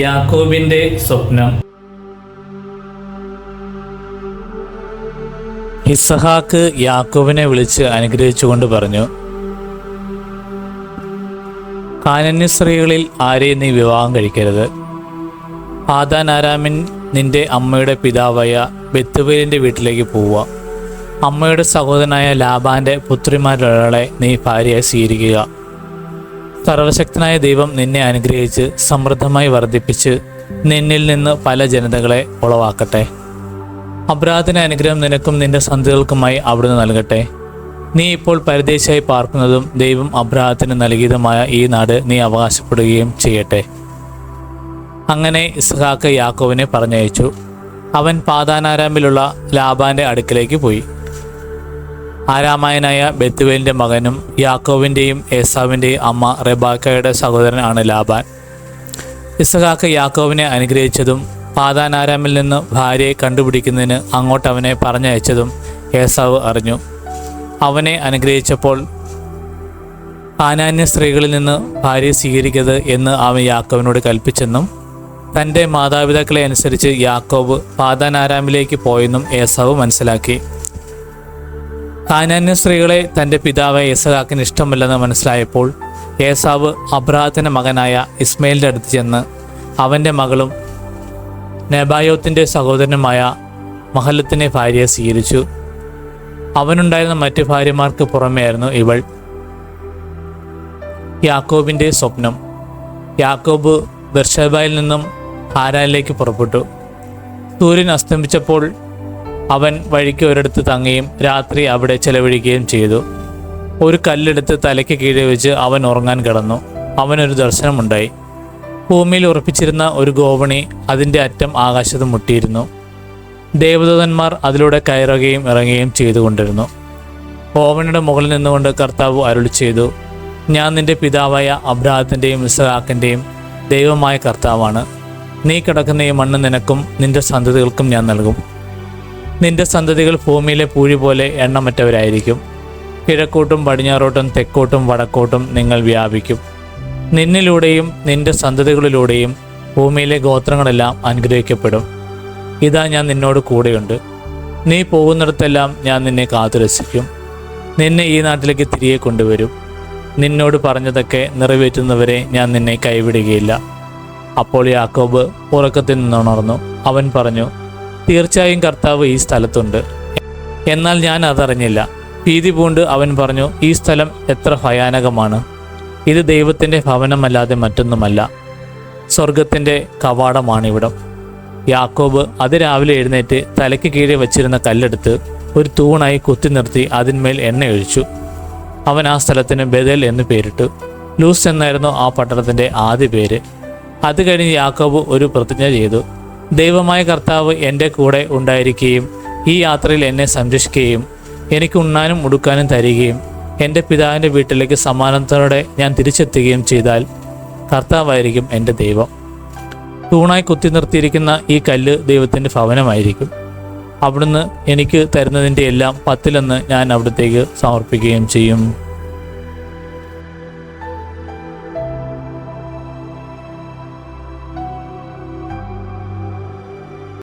യാക്കോബിന്റെ സ്വപ്നം. ഇസഹാക്ക് യാക്കോബിനെ വിളിച്ച് അനുഗ്രഹിച്ചുകൊണ്ട് പറഞ്ഞു കാനന്യ സ്ത്രീകളിൽ ആരെയും നീ വിവാഹം കഴിക്കരുത്? ആദാൻ ആരാമിൻ നിന്റെ അമ്മയുടെ പിതാവായ ബെത്തുവേലിന്റെ വീട്ടിലേക്ക് പോവുക. അമ്മയുടെ സഹോദരനായ ലാബാന്റെ പുത്രിമാരൊരാളെ നീ ഭാര്യയായി സ്വീകരിക്കുക. സർവശക്തനായ ദൈവം നിന്നെ അനുഗ്രഹിച്ച് സമൃദ്ധമായി വർദ്ധിപ്പിച്ച് നിന്നിൽ നിന്ന് പല ജനതകളെ ഉളവാക്കട്ടെ. അബ്രാഹത്തിന് അനുഗ്രഹം നിനക്കും നിന്റെ സന്ധികൾക്കുമായി അവിടുന്ന് നൽകട്ടെ. നീ ഇപ്പോൾ പരദേശായി പാർക്കുന്നതും ദൈവം അബ്രാഹത്തിന് നൽകിയതുമായ ഈ നാട് നീ അവകാശപ്പെടുകയും ചെയ്യട്ടെ. അങ്ങനെ ഇസ്ഹാക്ക് യാക്കോവിനെ പറഞ്ഞയച്ചു. അവൻ പാതാനാരാമിലുള്ള ലാബാന്റെ അടുക്കിലേക്ക് പോയി. ആരാമായനായ ബെത്തുവേലിന്റെ മകനും യാക്കോവിന്റെയും ഏസാവിന്റെയും അമ്മ റെബാക്കയുടെ സഹോദരനാണ് ലാബാൻ. ഇസഹാക്ക് യാക്കോവിനെ അനുഗ്രഹിച്ചതും പാതാനാരാമിൽ നിന്ന് ഭാര്യയെ കണ്ടുപിടിക്കുന്നതിന് അങ്ങോട്ട് അവനെ പറഞ്ഞയച്ചതും ഏസാവ് അറിഞ്ഞു. അവനെ അനുഗ്രഹിച്ചപ്പോൾ ആനാന്യ സ്ത്രീകളിൽ നിന്ന് ഭാര്യയെ സ്വീകരിക്കരുത് എന്ന് അവൻ യാക്കോവിനോട് കൽപ്പിച്ചെന്നും തന്റെ മാതാപിതാക്കളെ അനുസരിച്ച് യാക്കോബ് പാതാനാരാമിലേക്ക് പോയെന്നും ഏസാവ് മനസ്സിലാക്കി. കാനാന്യ സ്ത്രീകളെ തന്റെ പിതാവ് ഇസഹാക്കിന് ഇഷ്ടമല്ലെന്ന് മനസ്സിലായപ്പോൾ ഏസാവ് അബ്രാഹത്തിന്റെ മകനായ ഇസ്മയിലിന്റെ അടുത്ത് ചെന്ന് അവന്റെ മകളും നെബായോത്തിന്റെ സഹോദരനുമായ മഹലത്തിനെ ഭാര്യയെ സ്വീകരിച്ചു. അവനുണ്ടായിരുന്ന മറ്റ് ഭാര്യമാർക്ക് പുറമെയായിരുന്നു ഇവൾ. യാക്കോബിന്റെ സ്വപ്നം. യാക്കോബ് ബർഷബായിൽ നിന്നും ഹാരാനിലേക്ക് പുറപ്പെട്ടു. സൂര്യൻ അസ്തമിച്ചപ്പോൾ അവൻ വഴിക്ക് ഒരിടത്ത് തങ്ങുകയും രാത്രി അവിടെ ചെലവഴിക്കുകയും ചെയ്തു. ഒരു കല്ലെടുത്ത് തലയ്ക്ക് കീഴെ വെച്ച് അവൻ ഉറങ്ങാൻ കിടന്നു. അവനൊരു ദർശനമുണ്ടായി. ഭൂമിയിൽ ഉറപ്പിച്ചിരുന്ന ഒരു ഗോവണി അതിന്റെ അറ്റം ആകാശത്ത് മുട്ടിയിരുന്നു. ദേവദൂതന്മാർ അതിലൂടെ കയറുകയും ഇറങ്ങുകയും ചെയ്തുകൊണ്ടിരുന്നു. ഗോവണിയുടെ മുകളിൽ നിന്നുകൊണ്ട് കർത്താവ് അരുളി ചെയ്തു ഞാൻ നിന്റെ പിതാവായ അബ്രാഹത്തിന്റെയും ഇസഹാക്കിന്റെയും ദൈവമായ കർത്താവാണ്. നീ കിടക്കുന്ന ഈ മണ്ണ് നിനക്കും നിന്റെ സന്തതികൾക്കും ഞാൻ നൽകും. നിന്റെ സന്തതികൾ ഭൂമിയിലെ പൂഴി പോലെ എണ്ണമറ്റവരായിരിക്കും. കിഴക്കോട്ടും പടിഞ്ഞാറോട്ടും തെക്കോട്ടും വടക്കോട്ടും നിങ്ങൾ വ്യാപിക്കും. നിന്നിലൂടെയും നിന്റെ സന്തതികളിലൂടെയും ഭൂമിയിലെ ഗോത്രങ്ങളെല്ലാം അനുഗ്രഹിക്കപ്പെടും. ഇതാ ഞാൻ നിന്നോട് കൂടെയുണ്ട്. നീ പോകുന്നിടത്തെല്ലാം ഞാൻ നിന്നെ കാത്തുരസിക്കും നിന്നെ ഈ നാട്ടിലേക്ക് തിരികെ കൊണ്ടുവരും. നിന്നോട് പറഞ്ഞതൊക്കെ നിറവേറ്റുന്നവരെ ഞാൻ നിന്നെ കൈവിടുകയില്ല. അപ്പോൾ യാക്കോബ് ഉറക്കത്തിൽ നിന്നുണർന്നു അവൻ പറഞ്ഞു തീർച്ചയായും കർത്താവ് ഈ സ്ഥലത്തുണ്ട്. എന്നാൽ ഞാൻ അതറിഞ്ഞില്ല. ഭീതി പൂണ്ട് അവൻ പറഞ്ഞു ഈ സ്ഥലം എത്ര ഭയാനകമാണ്. ഇത് ദൈവത്തിന്റെ ഭവനമല്ലാതെ മറ്റൊന്നുമല്ല. സ്വർഗത്തിന്റെ കവാടമാണിവിടം. യാക്കോബ് അതിരാവിലെ എഴുന്നേറ്റ് തലയ്ക്ക് കീഴെ വച്ചിരുന്ന കല്ലെടുത്ത് ഒരു തൂണായി കുത്തി നിർത്തി അതിന്മേൽ എണ്ണ ഒഴിച്ചു. അവൻ ആ സ്ഥലത്തിന് ബദൽ എന്ന് പേരിട്ടു. ലൂസ് എന്നായിരുന്നു ആ പട്ടണത്തിന്റെ ആദ്യ പേര്. അത് കഴിഞ്ഞ് യാക്കോബ് ഒരു പ്രതിജ്ഞ ചെയ്തു. ദൈവമായ കർത്താവ് എന്റെ കൂടെ ഉണ്ടായിരിക്കുകയും ഈ യാത്രയിൽ എന്നെ സംരക്ഷിക്കുകയും എനിക്ക് ഉണ്ണാനും ഉടുക്കാനും തരികയും എന്റെ പിതാവിന്റെ വീട്ടിലേക്ക് സമാനത്തോടെ ഞാൻ തിരിച്ചെത്തുകയും ചെയ്താൽ കർത്താവായിരിക്കും എന്റെ ദൈവം. തൂണായി കുത്തി നിർത്തിയിരിക്കുന്ന ഈ കല്ല് ദൈവത്തിന്റെ ഭവനമായിരിക്കും. അവിടുന്ന് എനിക്ക് തരുന്നതിന്റെ എല്ലാം പത്തിലൊന്ന് ഞാൻ അവിടത്തേക്ക് സമർപ്പിക്കുകയും ചെയ്യും.